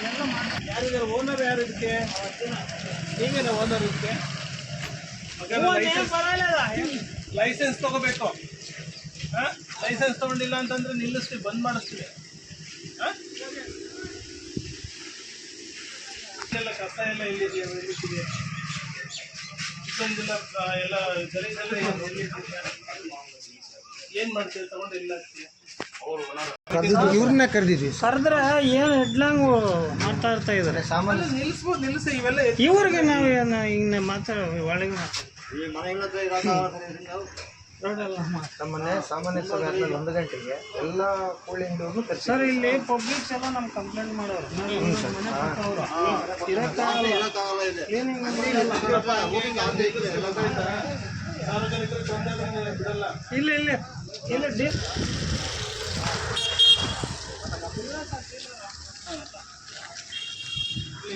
ಹಾಂ ಒಂದು ಪತ್ರಿಕೆ ಯಾರಿದ್ದಾರೆ? ಓನರ್ ಯಾರು ಇದಕ್ಕೆ? ನೀವೇನ ಓನರ್ ಇದಕ್ಕೆ? ಲೈಸೆನ್ಸ್ ತಗೋಬೇಕು. ಲೈಸೆನ್ಸ್ ತಗೊಂಡಿಲ್ಲ ಅಂತಂದ್ರೆ ನಿಲ್ಲಿಸ್ತೀವಿ ಬಂದ್ ಮಾಡಿಸ್ತೀವಿ. ಹಾಂ? ಎಲ್ಲ ಕಸ ಎಲ್ಲ ಎಲ್ಲಿದೆಯಾ ಎಲ್ಲಿದೆ? ಇಷ್ಟೊಂದೆಲ್ಲ ಎಲ್ಲ ಗಲೀಜೆಲ್ಲ ಏನ್ ಮಾಡ್ತೀವಿ ತಗೊಂಡು ಇಲ್ಲ ಹಾಕ್ತೀವಿ ಕರೆದಿದ್ದು ಇವ್ರನ್ನ ಕರೆದಿದ್ವಿ ಕರೆದ್ರೆ ಏನು ಹೆಡ್ಲಾಂಗ್ ಮಾಡ್ತಾ ಇರ್ತಾ ಇದ್ದಾರೆ ಸಾಮಾನ್ಯ ನಿಲ್ಲಿಸ್ಬೋದು ನಿಲ್ಲಿಸಿ ಇವೆಲ್ಲ ಇವ್ರಿಗೆ ನಾವು ಏನು ಹಿಂಗೆ ಮಾತಾಡ ಒಳಗೆ ಮಾತಾಡ ನಮ್ಮನೆ ಸಾಮಾನ್ಯ ಸಭೆ ಆದ್ಮೇಲೆ ಒಂದು ಗಂಟೆಗೆ ಎಲ್ಲ ಕೂಲಿಂಗ್ ಕರೆಸಿ ಸರ್ ಇಲ್ಲಿ ಪಬ್ಲಿಕ್ಸ್ ಎಲ್ಲ ನಮ್ಗೆ ಕಂಪ್ಲೇಂಟ್ ಮಾಡೋರು. ಇಲ್ಲ ಇಲ್ಲ. ಮನೆ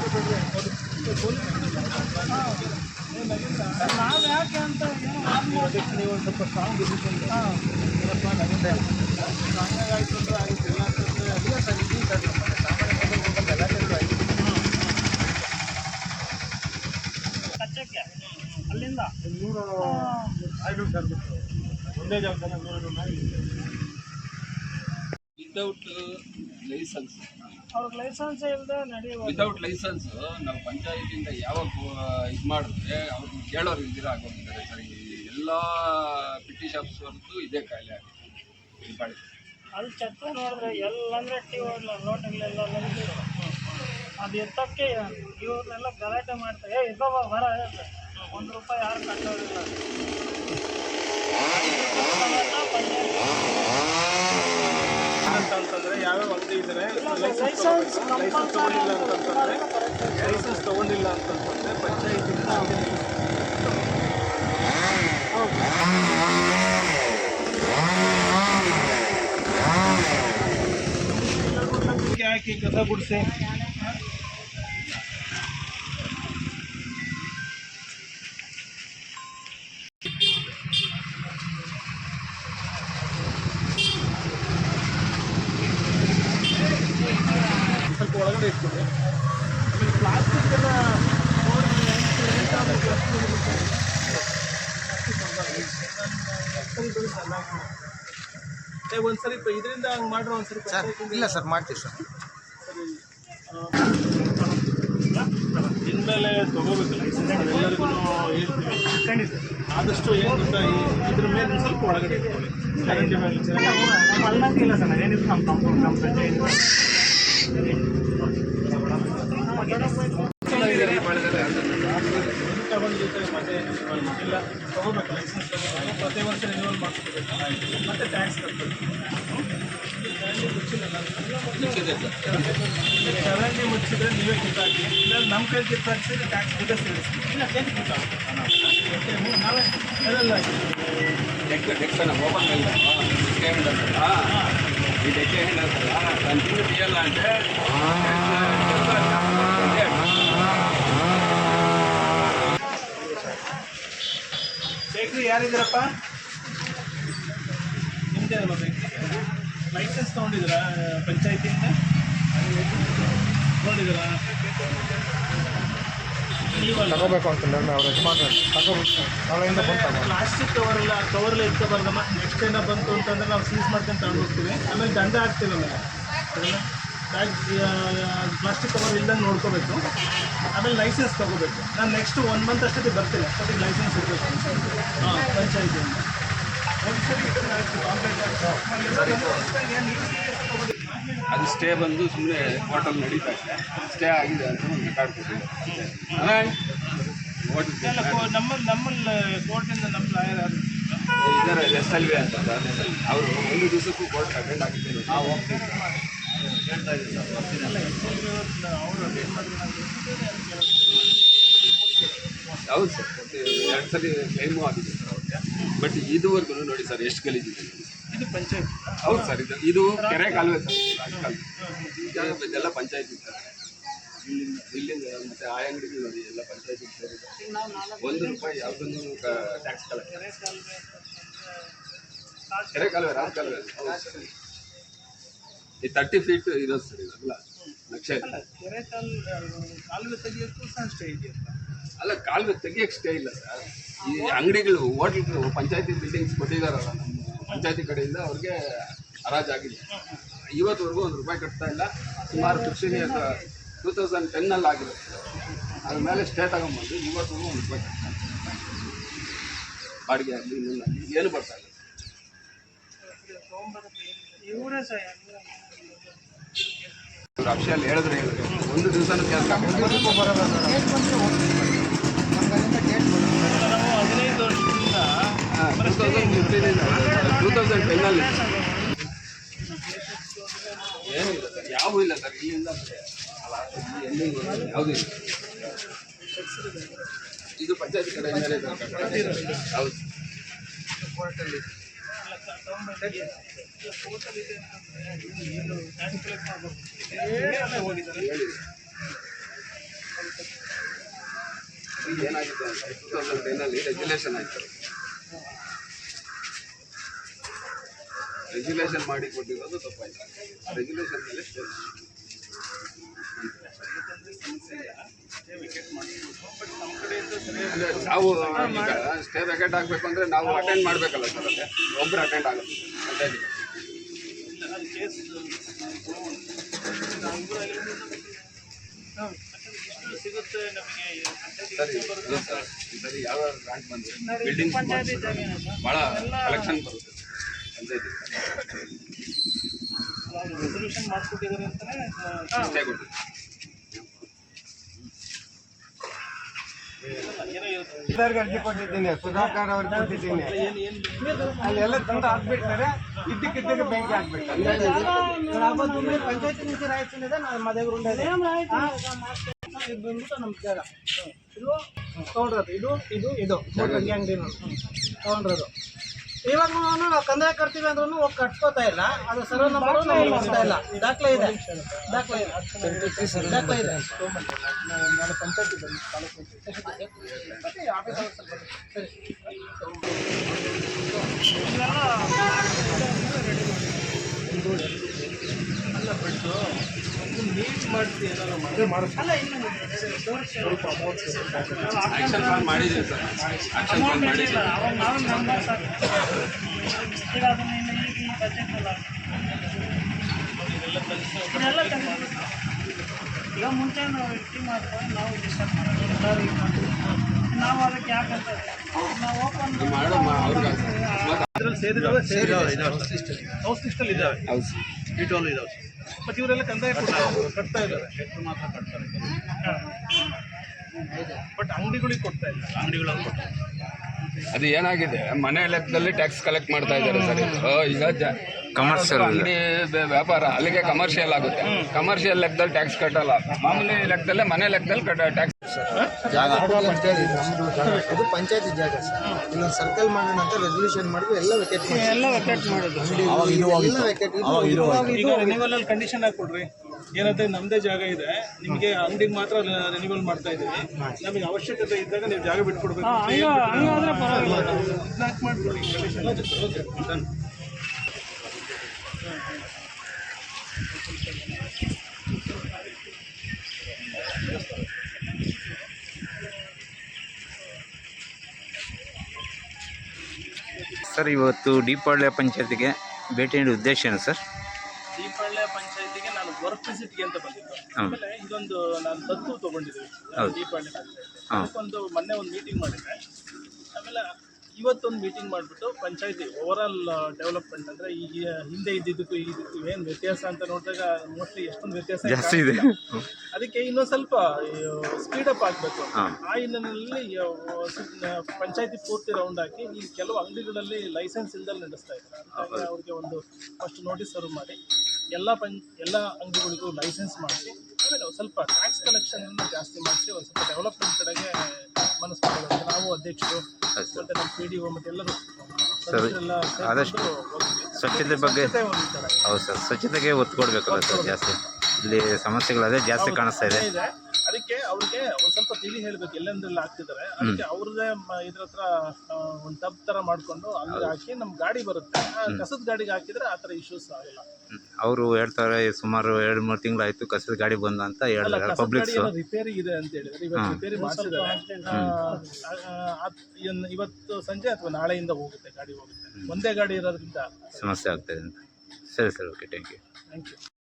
ಬಿಟ್ಬಿಡ್ರಿ ನಾವು ಯಾಕೆ ಅಂತ ನೀವು ಒಂದು ಸ್ವಲ್ಪ ಸ್ಟ್ರಾಂಗ್ ಇದ್ದಿದ್ದರಿಂದ ಏನಪ್ಪ ನಮ್ಮಿಂದ ಸ್ಟ್ರಾಂಗ್ ಆಯಿತು ಅಂದ್ರೆ ಆಗುತ್ತೆ ಇಲ್ಲ ಸರ್ ಕಚ್ಚಕ್ಕೆ ಅಲ್ಲಿಂದ ನೂರು ಐದು ಸರ್ ಬಿಟ್ಟು ಒಂದೇ ಜಾಗದಲ್ಲಿ ನೂರು ಮಾಡಿ ವಿತೌಟ್ ಲೈಸೆನ್ಸ್ ಅವ್ರಿಗೆ ಲೈಸೆನ್ಸ್ ಇಲ್ಲದೆ ನಡೆಯುವ ವಿತೌಟ್ ಲೈಸೆನ್ಸ್ ನಾವು ಪಂಚಾಯತಿಯಿಂದ ಯಾವಾಗ ಇದು ಮಾಡಿದ್ರೆ ಅವ್ರನ್ನ ಕೇಳೋರು ಇಲ್ದಿರ ಆಗೋಗಿದ್ದಾರೆ ಸರ್. ಈ ಎಲ್ಲ ಪಿಟಿ ಶಾಪ್ಸ್ ಹೊರತು ಇದೇ ಕಾಯಿಲೆ ಆಗಿದೆ ಈ ಬಾಳೆ ಅಲ್ಲಿ ಚತ್ರ ನೋಡಿದ್ರೆ ಎಲ್ಲಂದ್ರೆ ಟಿ ಲೋಟಗಳೆಲ್ಲ ಲಂಚರು ಅದು ಎತ್ತಕ್ಕೆ ಇವ್ರನ್ನೆಲ್ಲ ಗಲಾಟೆ ಮಾಡ್ತಾರೆ. ಏ ಇಬ್ಬ ಬರ ಒಂದು ರೂಪಾಯಿ ಯಾರು ಕಟ್ಟೋರಿಲ್ಲ ಅಂತ ಅಂತಂದ್ರೆ ಯಾವ್ಯಾವ ಅಂಗಡಿ ಇದ್ದಾರೆ ಲೈಸೆನ್ಸ್ ಲೈಸೆನ್ಸ್ ತಗೊಂಡಿಲ್ಲ ಅಂತಂತಂದ್ರೆ ಲೈಸೆನ್ಸ್ ತಗೊಂಡಿಲ್ಲ ಅಂತಂತಂದ್ರೆ ಪಂಚಾಯತಿಂದ ಹಾಕಿ ಕಸ ಗುಡಿಸಿ. ಸರ್ ಇಲ್ಲ ಸರ್ ಮಾಡ್ತೀವಿ ಸರ್. ಇನ್ಮೇಲೆ ತಗೋಬೇಕು ಲೈಸೆನ್ಸ್ ಎಲ್ಲರಿಗೂ ಹೇಳ್ತೀವಿ. ಖಂಡಿತ ಆದಷ್ಟು ಏನು ಗೊತ್ತಾ ಇದ್ರ ಮೇಲೆ ಸ್ವಲ್ಪ ಒಳಗಡೆ ಇಟ್ಕೊಳ್ಳಿ. ಮೇಲೆ ಸರ್ ನಮ್ಮ ಕಾಂಪೌಂಡ್ ನಮ್ಮ ಮಾಡಿಲ್ಲ ತಗೋಬೇಕು ಲೈಸೆನ್ಸ್ ಪ್ರತಿ ವರ್ಷ ರಿನ್ಯೂವಲ್ ಮಾಡ್ಕೊಬೇಕು ಮತ್ತೆ ಟ್ಯಾಕ್ಸ್ ಕಟ್ಟಬೇಕು ಚರಂಡಿ ಮುಚ್ಚಿದ್ರೆ ನೀವೇ ಕಿತ್ತಾಕಿ ಇಲ್ಲ ನಮ್ಮ ಕೈ ಕಿತ್ತಾಕ್ಸಿದ್ರೆ ಟ್ಯಾಕ್ಸ್ ಸೇರಿಸ್ತೀವಿ ಇಲ್ಲ ಏನು ಹಿಂಡತ್ತಲ್ಲ ಕಂಟಿನ್ಯೂ ಅಂದ್ರೆ ಯಾರಿದ್ದೀರಪ್ಪ ಬೇಕು? ಲೈಸೆನ್ಸ್ ತೊಗೊಂಡಿದ್ದೀರಾ ಪಂಚಾಯತಿಯಿಂದ? ನೋಡಿದ್ದೀರಾ? ತಗೋಬೇಕು ಅಂತ ಅವ್ರ ಯಜಮಾನ್ರು ತಗೋಬೇಕು. ನಾಳೆಯಿಂದ ಬಂತ ಪ್ಲಾಸ್ಟಿಕ್ ಕವರ್ ಎಲ್ಲ ಕವರ್ಲ್ಲ ಇಟ್ಕೋಬಾರ್ದಮ್ಮ. ನೆಕ್ಸ್ಟ್ ಏನೋ ಬಂತು ಅಂತಂದ್ರೆ ನಾವು ಸೀಸ್ ಮಾಡ್ಕೊಂಡು ತಗೊಂಡು ಹೋಗ್ತೀವಿ. ಆಮೇಲೆ ದಂಡ ಹಾಕ್ತೀವಿ ನಮಗೆ ಸರಿನಾ? ಬ್ಯಾಗ್ ಪ್ಲಾಸ್ಟಿಕ್ ಕವರ್ ಇಲ್ಲ ನೋಡ್ಕೋಬೇಕು. ಆಮೇಲೆ ಲೈಸೆನ್ಸ್ ತೊಗೋಬೇಕು. ನಾನು ನೆಕ್ಸ್ಟ್ ಒನ್ ಮಂತ್ ಅಷ್ಟೊತ್ತಿಗೆ ಬರ್ತೀನಿ. ಅಷ್ಟೊತ್ತಿಗೆ ಲೈಸೆನ್ಸ್ ಇರಬೇಕು. ಹಾಂ ಪಂಚಾಯತಿಯಿಂದ. ಅದು ಸ್ಟೇ ಬಂದು ಸುಮ್ಮನೆ ಹೋಟೆಲ್ ನಡೀತಾ ಇದೆ ಸ್ಟೇ ಆಗಿದೆ ಅಂತ ಕೋ- ನಮ್ಮ ನಮ್ಮಲ್ಲಿ ಕೋರ್ಟಿಂದ ನಮ್ಮ ಲಾಯರ್ ಇದ್ದಾರೆ ಎಸ್ ಎಲ್ ವಿ ಅಂತ ಅವರು ಒಂದು ದಿವಸಕ್ಕೂ ಕೋರ್ಟ್ ಅಟೆಂಡ್ ಆಗಿದ್ದಾರೆ ನಾವು ಹೋಗ್ತೀವಿ. ಹೌದು ಸರ್ ಎರಡು ಸಲ ಕ್ಲೈಮು ಆಗಿದೆ. ಬಟ್ ಇದುವರೆಗೂ ನೋಡಿ ಸರ್ ಎಷ್ಟು ಗಲೀಜಿದೆ ಇದು. ಪಂಚಾಯತ್. ಹೌದು ಸರ್ ಇದು ಇದು ಕೆರೆ ಕಾಲುವೆ ಸರ್ ಈಗ ಇದೆಲ್ಲ ಪಂಚಾಯತ್ ಸರ್ ಇಲ್ಲಿಂದ ಇಲ್ಲಿಂದ ಮತ್ತೆ ಆ ಅಂಗಡಿಗಳು ನೋಡಿ ಎಲ್ಲ ಪಂಚಾಯತ್ ಸೇರಿದೆ ಒಂದು ರೂಪಾಯಿ ಯಾವುದನ್ನು ಟ್ಯಾಕ್ಸ್ ಕಲೆಕ್ಟ್ ಕೆರೆ ಕಾಲುವೆ ರಾಜ್ ಕಾಲುವೆ. ಈ ತರ್ಟಿ ಫೀಟ್ ಇರೋದು ಸರ್ ಇದೆಲ್ಲ ನಕ್ಷೆ. ಕೆರೆ ಕಾಲುವೆ ತೆಗಿಯೋಕ್ಕೂ ಸಹ ಅಷ್ಟೇ ಇದೆಯಲ್ಲ. ಅಲ್ಲ ಕಾಲುವೆ ತೆಗಿಯಕ್ಕೆ ಸ್ಟೇ ಇಲ್ಲ ಸರ್. ಈ ಅಂಗಡಿಗಳು ಹೋಟ್ಲ್ಗಳು ಪಂಚಾಯತಿ ಬಿಲ್ಡಿಂಗ್ಸ್ ಕೊಟ್ಟಿದಾರಲ್ಲ ನಮ್ಮ ಪಂಚಾಯತಿ ಕಡೆಯಿಂದ ಅವ್ರಿಗೆ ಹರಾಜಾಗಿದೆ ಇವತ್ತುವರೆಗೂ ಒಂದು ರೂಪಾಯಿ ಕಟ್ತಾ ಇಲ್ಲ. ಸುಮಾರು ಫಿಫ್ಟೀನ್ ಇಯರ್ಸ್ ಟೂ ತೌಸಂಡ್ ಟೆನ್ನಲ್ಲಿ ಆಗಿದೆ. ಅದ್ರ ಮೇಲೆ ಸ್ಟೇ ತಗೊಂಬಂದು ಇವತ್ತುವರೆಗೂ ಒಂದು ರೂಪಾಯಿ ಕಟ್ತಾ ಇಲ್ಲ. ಬಾಡಿಗೆ ಆಗಲಿ ಇನ್ನೂ ಏನು ಬರ್ತಾ ಇಲ್ಲ. ಅಕ್ಷಯಲ್ಲಿ ಹೇಳಿದ್ರೆ ಹೇಳಿದ್ರೆ ಒಂದು ದಿವಸನೂ ಕೆಲಸ ಒಂದಕ್ಕೂ ಬರಲ್ಲ ಸರ್ ಡೇಟ್ ಬಂದರೆ ಹೋಗ್ತೀವಿ ನಮ್ಗೆ ಅಲ್ಲಿಂದ ಡೇಟ್ ಬರುತ್ತೆ ನಾವು ಹದಿನೈದು ವರ್ಷದಿಂದ ಟೂ ತೌಸಂಡ್ ಫಿಫ್ಟೀನಿಂದ ಟೂ ತೌಸಂಡ್ ಟೆನ್ನಲ್ಲಿ ಏನಿಲ್ಲ ಸರ್ ಯಾವೂ ಇಲ್ಲ ಸರ್ ಇಲ್ಲಿಂದ ಯಾವುದೂ ಇಲ್ಲ ಇದು ಪಂಚಾಯತ್ ಕಡೆ. ಹೌದು ಹೇಳಿ ಏನಾಗಿದೆ ಅಂತ ಟೂ ತೌಸಂಡ್ ಟೆನ್ನಲ್ಲಿ ರೆಗ್ಯುಲೇಷನ್ ಆಯ್ತು ರೆಗ್ಯುಲೇಷನ್ ಮಾಡಿ ಕೊಟ್ಟಿರೋದು ತಪ್ಪಾಯಿತು. ರೆಗ್ಯುಲೇಷನ್ ಮೇಲೆ ಸ್ಟೇ ಅಂದ್ರೆ ನಾವು ಈಗ ಸ್ಟೇ ವೆಕೆಟ್ ಆಗಬೇಕು ಅಂದರೆ ನಾವು ಅಟೆಂಡ್ ಮಾಡಬೇಕಲ್ಲ ಸರ್ ಅದೇ. ಒಬ್ಬರು ಅಟೆಂಡ್ ಆಗುತ್ತೆ ಪಂಚಾಯತಿಗೆ ನಮಗೆ ಸರಿ ಇಲ್ಲ ಸರ್ ಈ ಸರಿ ಯಾವ ಗ್ರಾಂಟ್ ಬಂದು ಬಿಲ್ಡಿಂಗ್ ಭಾಳ ಕಲೆಕ್ಷನ್ ಬರುತ್ತೆ ಪಂಚಾಯತಿ ರೆಸಲ್ಯೂಷನ್ ಮಾಡಿಸ್ಕೊಟ್ಟಿದ್ದಾರೆ ಅಷ್ಟೇ ಅರ್ಜಿ ಕೊಟ್ಟಿದ್ದೀನಿ ಸುಧಾಕರ್ ಅವ್ರಿಗೆ ಕೊಟ್ಟಿದ್ದೀನಿ. ಅಲ್ಲೆಲ್ಲ ತಂದು ಹಾಕ್ಬಿಟ್ರೆ ಇದ್ದಕ್ಕಿದ್ದಾಗ ಬೆಂಕಿ ಹಾಕ್ಬೇಕು ಪಂಚಾಯತಿ ಇದು ಬಂದ್ಬಿಟ್ಟು ನಮ್ಮ ಜಾಗ. ಇದು ತೊಗೊಂಡ್ರದು. ಇದು ಇದು ಇದು. ಹಂಗೆ ಅಂಗಡಿ ತೊಗೊಂಡ್ರದು. ಇವಾಗ ನಾವು ಕಂದಾಯ ಕಟ್ತೀವಿ ಅಂದ್ರೂ ಹೋಗಿ ಕಟ್ಕೋತಾ ಇಲ್ಲ. ಅದು ಸರ್ವೆ ನಂಬರ್ ನಾವು ಬರ್ತಾ ದಾಖಲೆ ಇದೆ. ದಾಖಲೆ ಇದೆ. ದಾಖಲೆ ಇದೆ. ಅಲ್ಲ ಬಿಟ್ಟು ಆಕ್ಷನ್ ಪ್ಲಾನ್ ಮಾಡಿದ್ದೀವಿ ಸರ್. ಪ್ಲಾನ್ ಮಾಡಿದ್ದೀವಿ. ಈಗ ಮುಂಚೆ ನಾವು ಟೀಮ್ ಮಾಡ್ಕೊಂಡು ನಾವು ಡಿಸ್ಕಸ್ ಮಾಡೋದು ನಾವು ಅದಕ್ಕೆ ಯಾಕಂತ ನಾವು ಓಪನ್ ಸೇರಿದಾವೆ ಸೇರಿದಾವೆ ಹೌಸ್ ಲಿಸ್ಟಲ್ಲಿ ಇಟೋಲ್ ಇದಾವೆ ಬಟ್ ಇವರೆಲ್ಲ ಕಂದಾಯ ಕೊಡ್ತಾ ಕಟ್ತಾ ಇದ್ದಾರೆ. ಶೆಟ್ರು ಮಾತ್ರ ಕಟ್ತಾರೆ ಬಟ್ ಅಂಗಡಿಗಳಿಗೆ ಕೊಡ್ತಾ ಇಲ್ಲ. ಅಂಗಡಿಗಳಲ್ಲಿ ಕೊಡ್ತಾ ಅದು ಏನಾಗಿದೆ? ಮನೆ ಲೆಕ್ಕದಲ್ಲಿ ಟ್ಯಾಕ್ಸ್ ಕಲೆಕ್ಟ್ ಮಾಡ್ತಾ ಇದ್ದಾರೆ ಸರ್. ಈಗ ಕಮರ್ಷಿಯಲ್ ಅಂಗಡಿ ವ್ಯಾಪಾರ ಅಲ್ಲಿಗೆ ಕಮರ್ಷಿಯಲ್ ಆಗುತ್ತೆ. ಕಮರ್ಷಿಯಲ್ ಲೆಕ್ಕದಲ್ಲಿ ಟ್ಯಾಕ್ಸ್ ಕಟ್ಟಲ್ಲ. ಮಾಮೂಲಿ ಲೆಕ್ಕದಲ್ಲೇ ಮನೆ ಲೆಕ್ಕದಲ್ಲಿ ಟ್ಯಾಕ್ಸ್ ಜಾಗ ಜಾಗ. ಇದು ಪಂಚಾಯತಿ ಜಾಗ ಸರ್. ಇಲ್ಲೊಂದು ಸರ್ಕಲ್ ಮಾಡೋಣ ಅಂತ ರೆಸಲ್ಯೂಷನ್ ಮಾಡಿದ್ವಿ ಎಲ್ಲ ವೆಕೆಟ್ ಎಲ್ಲ ವೆಕೆಟ್ ಮಾಡೋದು ಎಲ್ಲ ವೆಕೆಟ್ ಈಗ ರಿನಿವಲ್ ಅಲ್ಲಿ ಕಂಡೀಷನ್ ಹಾಕೊಡ್ರಿ ಏನಂದ್ರೆ ನಮ್ದೇ ಜಾಗ ಇದೆ. ನಿಮಗೆ ಅಂಗಡಿಗೆ ಮಾತ್ರ ರಿನಿವಲ್ ಮಾಡ್ತಾ ಇದೀವಿ ನಮಗೆ ಅವಶ್ಯಕತೆ ಇದ್ದಾಗ ನೀವು ಜಾಗ ಬಿಟ್ಕೊಡ್ಬೇಕು ಪರವಾಗಿಲ್ಲ. ಮಾಡ್ಕೊಡಿ ಕಂಡೀಷನ್ ಸರ್ ಇವತ್ತು ದೀಪಾವಳಿ ಪಂಚಾಯತಿಗೆ ಭೇಟಿ ನೀಡುವ ಉದ್ದೇಶ ಏನು ಸರ್? ದೀಪಾವಳಿ ಪಂಚಾಯತಿಗೆ ನಾನು ವರ್ಕ್ ವಿಸಿಟ್ಗೆ ಅಂತ ಬಂದಿದ್ದು. ಆಮೇಲೆ ಇದೊಂದು ನಾನು ದತ್ತು ತಗೊಂಡಿದ್ದೆ ದೀಪಾಳ್ಯ ಪಂಚಾಯತಿ. ಅದಕ್ಕೊಂದು ಮೊನ್ನೆ ಒಂದು ಮೀಟಿಂಗ್ ಮಾಡಿದ್ದೆ. ಆಮೇಲೆ ಇವತ್ತೊಂದು ಮೀಟಿಂಗ್ ಮಾಡಿಬಿಟ್ಟು ಪಂಚಾಯತಿ ಓವರಾಲ್ ಡೆವಲಪ್ಮೆಂಟ್ ಅಂದರೆ ಈಗ ಹಿಂದೆ ಇದ್ದಿದ್ದಕ್ಕೂ ಇದಕ್ಕೂ ಏನು ವ್ಯತ್ಯಾಸ ಅಂತ ನೋಡಿದಾಗ ಮೋಸ್ಟ್ಲಿ ಎಷ್ಟೊಂದು ವ್ಯತ್ಯಾಸ ಜಾಸ್ತಿ ಇದೆ. ಅದಕ್ಕೆ ಇನ್ನೊಂದು ಸ್ವಲ್ಪ ಸ್ಪೀಡ್ ಅಪ್ ಆಗಬೇಕು. ಆ ಹಿನ್ನೆಲೆಯಲ್ಲಿ ಪಂಚಾಯತಿ ಪೂರ್ತಿ ರೌಂಡ್ ಹಾಕಿ ಈ ಕೆಲವು ಅಂಗಡಿಗಳಲ್ಲಿ ಲೈಸೆನ್ಸ್ ಇಲ್ದಲ್ಲಿ ನಡೆಸ್ತಾ ಇದ್ದಾರೆ. ಅವರಿಗೆ ಅವ್ರಿಗೆ ಒಂದು ಫಸ್ಟ್ ನೋಟಿಸ್ ಸರ್ವ್ ಮಾಡಿ ಎಲ್ಲ ಪಂ ಎಲ್ಲ ಅಂಗಡಿಗಳಿಗೂ ಲೈಸೆನ್ಸ್ ಮಾಡಿಸಿ ಆಮೇಲೆ ಸ್ವಲ್ಪ ಟ್ಯಾಕ್ಸ್ ಕಲೆಕ್ಷನ್ ಅನ್ನು ಜಾಸ್ತಿ ಮಾಡಿಸಿ ಒಂದು ಸ್ವಲ್ಪ ಡೆವಲಪ್ಮೆಂಟ್ ಕಡೆಗೆ ಮನಸ್ಸು ಮಾಡಬೇಕು ನಾವು ಅಧ್ಯಕ್ಷರು ಮತ್ತೆ ನಮ್ಮ ಪಿ ಡಿ ಒ ಮತ್ತೆ ಎಲ್ಲರೂ ಸದಸ್ಯರೆಲ್ಲ ಆದಷ್ಟು ಸ್ವಚ್ಛತೆ ಬಗ್ಗೆ ಹೌದು ಸರ್ ಸ್ವಚ್ಛತೆಗೆ ಒತ್ತು ಕೊಡಬೇಕಲ್ಲ ಸರ್ ಜಾಸ್ತಿ. ಇಲ್ಲಿ ಸಮಸ್ಯೆಗಳು ಅದೇ ಜಾಸ್ತಿ ಕಾಣಿಸ್ತಾ ಇದೆ. ಅದಕ್ಕೆ ಅವ್ರಿಗೆ ಒಂದ್ ಸ್ವಲ್ಪ ತಿಳಿ ಹೇಳ್ಬೇಕು ಎಲ್ಲೆಂದ್ರಲ್ಲಿ ಹಾಕ್ತಿದ್ದಾರೆ ಅದಕ್ಕೆ ಅವ್ರದೇ ಮ- ಇದ್ರ ಹತ್ರ ಒಂದ್ ಟಬ್ ತರ ಮಾಡ್ಕೊಂಡು ಅಲ್ಲಿ ಹಾಕಿ ನಮ್ ಗಾಡಿ ಬರುತ್ತೆ. ಆ ಕಸದ ಗಾಡಿಗೆ ಹಾಕಿದ್ರೆ ಆ ತರ ಇಶ್ಯೂಸ್ ಆಗಲ್ಲ. ಅವರು ಹೇಳ್ತಾರೆ ಸುಮಾರು ಎರಡು ಮೂರು ತಿಂಗಳಾಯ್ತು ಕಸದ ಗಾಡಿ ಬಂದ ಅಂತ ಹೇಳಿದ್ರೆ ಏನೋ ರಿಪೇರಿ ಇದೆ ಅಂತ ಹೇಳಿದ್ರೆ ಇವತ್ತು ರಿಪೇರಿ ಮಾಡಿಸಿದ್ದಾರೆ. ಇವತ್ತು ಸಂಜೆ ಅಥವಾ ನಾಳೆಯಿಂದ ಹೋಗುತ್ತೆ ಗಾಡಿ ಹೋಗುತ್ತೆ. ಒಂದೇ ಗಾಡಿ ಇರೋದ್ರಿಂದ. ಸಮಸ್ಯೆ ಆಗ್ತದೆ ಅಂತ. ಸರಿ sir okay thank you thank you